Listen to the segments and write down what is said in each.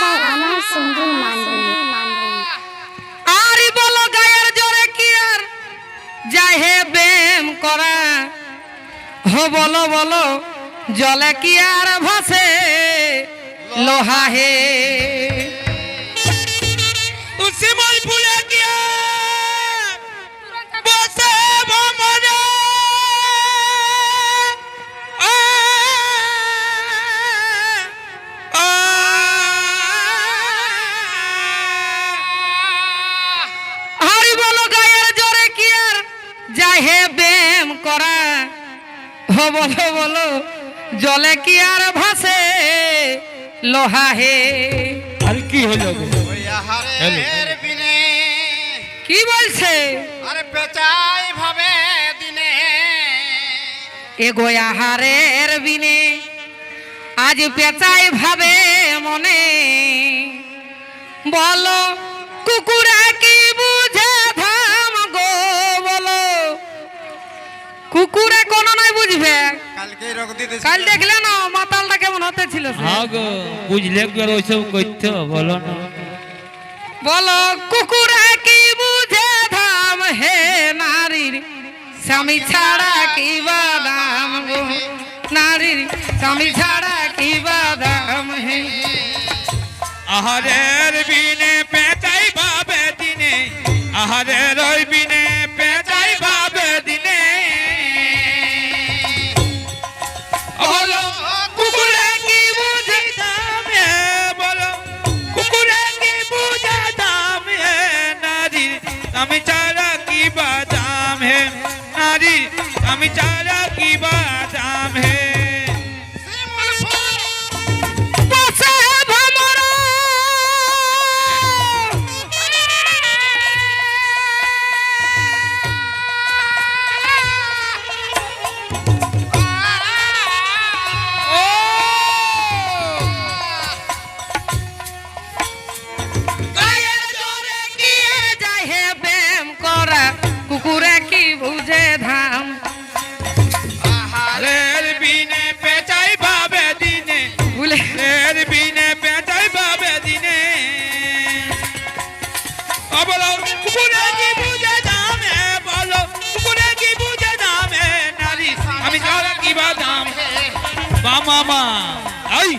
Mandani. আরি বলো গায়ের জোরে কি আর? যাই হে বেম করা। হো, বলো বলো, জলে কি আর ভাসে? লোহা হে। বলো বলো জলে কি আর ভাসে লোহা হে? আর কি হলো কি বলছে? আরে পেঁচাই ভাবে দিনে। এগো আহারের বিনে আজ পেচাই ভাবে মনে। বলো কুকুরা কুকুরে কোনো নাই বুঝবে। কাল দেখলে না মাতালটা কেমন হতে ছিল? হ্যাঁ বুঝলে ওইসব করতে বলো না। বলো কুকুরা কি বুঝে ধাম হে নারীর? স্বামী ছাড়া কি বাদাম গো? নারীর স্বামী ছাড়া কি বাদাম হে? আহারের বিনে পেঁচাই ভাবে দিনে আহারের ওই বিনে বলো কুকুরে কি বুঝে দামে বলো আমি কি বাদাম বা মামা আই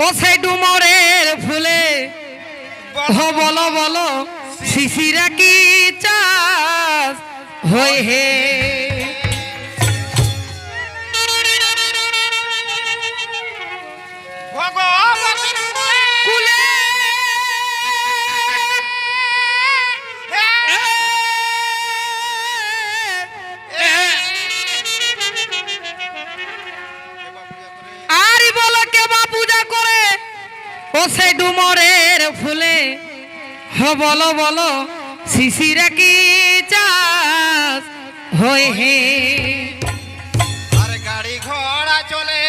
ও সেই ডুমরের ফুলে। ও বলো বলো শিশিরা কি চাষ হয়ে হে? কুলে সেই ডুমরের ফুলে। হ বলো বলো শিশিরা কি চাষ হয়ে হে? আর গাড়ি ঘোড়া চলে।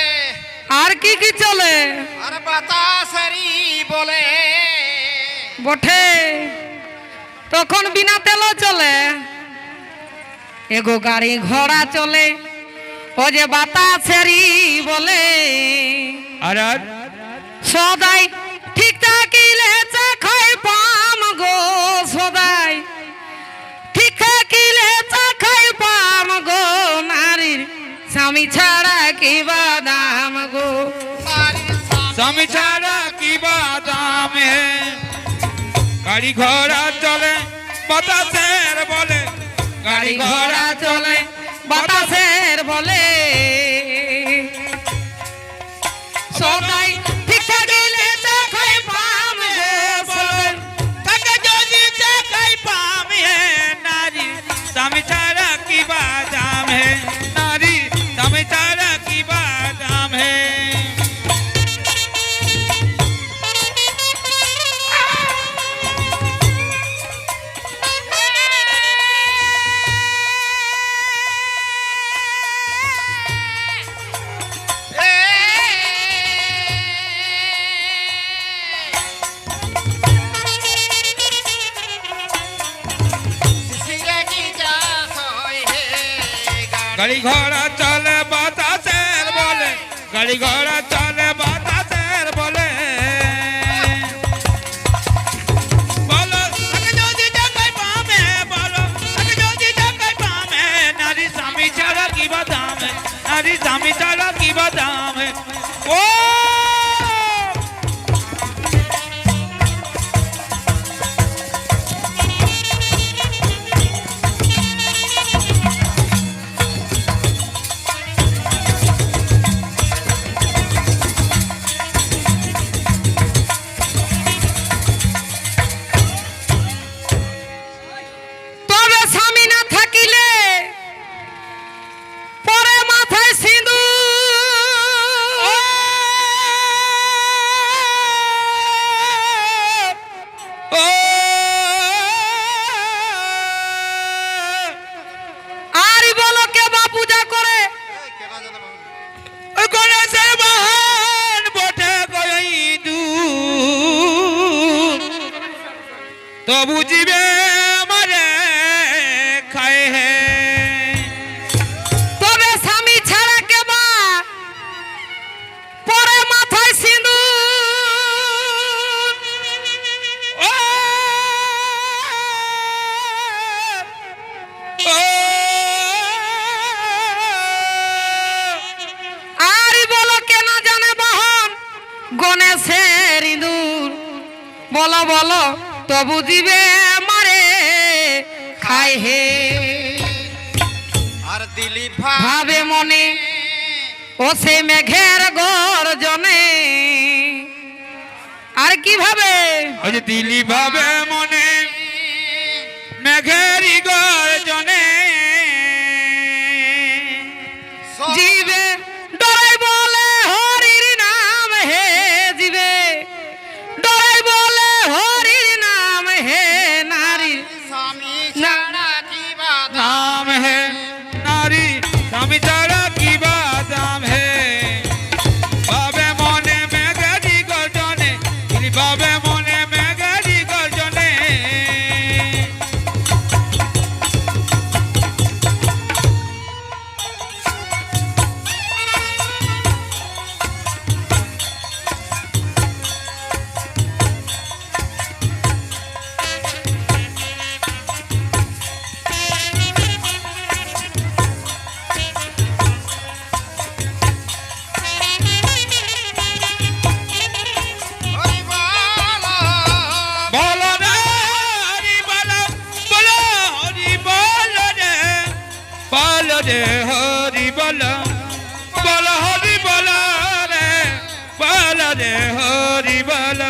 আর কি কি চলে? আর বাতাসারি বলে। বঠে তখন বিনা তেল চলে। এগো গাড়ি ঘোড়া চলে ও যে বাতাসেরি বলে। আর আর? সদাই স্বামী ছাড়া কি বাদাম গো? স্বামী ছাড়া কি বাদাম গাড়ি ঘোড়া চলে, বাতাসের বলে। গাড়ি ঘোড়া চলে, বাতাসের বলে। গাড়ি ঘোড়া চলে বাতাসের বলে গাড়ি ঘোড়া চলে বাতাসের বলে বলো তাকে যদি টাকায় পাবে বলো তাকে যদি টাকায় পাবে নারী স্বামী ছাড়া কি বাদামে নারী স্বামী ছাড়া তো বুঝিবে মরে খায় হে। তবে স্বামী ছাড়া কে বা পরে মাথায় ও ও। আর বলো কে না জানে বাহন? গণেশের ইঁদুর। বলো বলো। তবু দিবে মারে খায় হে। আর দিলীপ ভাবে মনে ও সে মেঘের গর্জনে। আর কি ভাবে ওই যে দিলি ভাবে মনে মেঘেরি গর্জনে। জীবে ডরাই বলছে হরি বল বল হরি বল রে বল রে হরি বল।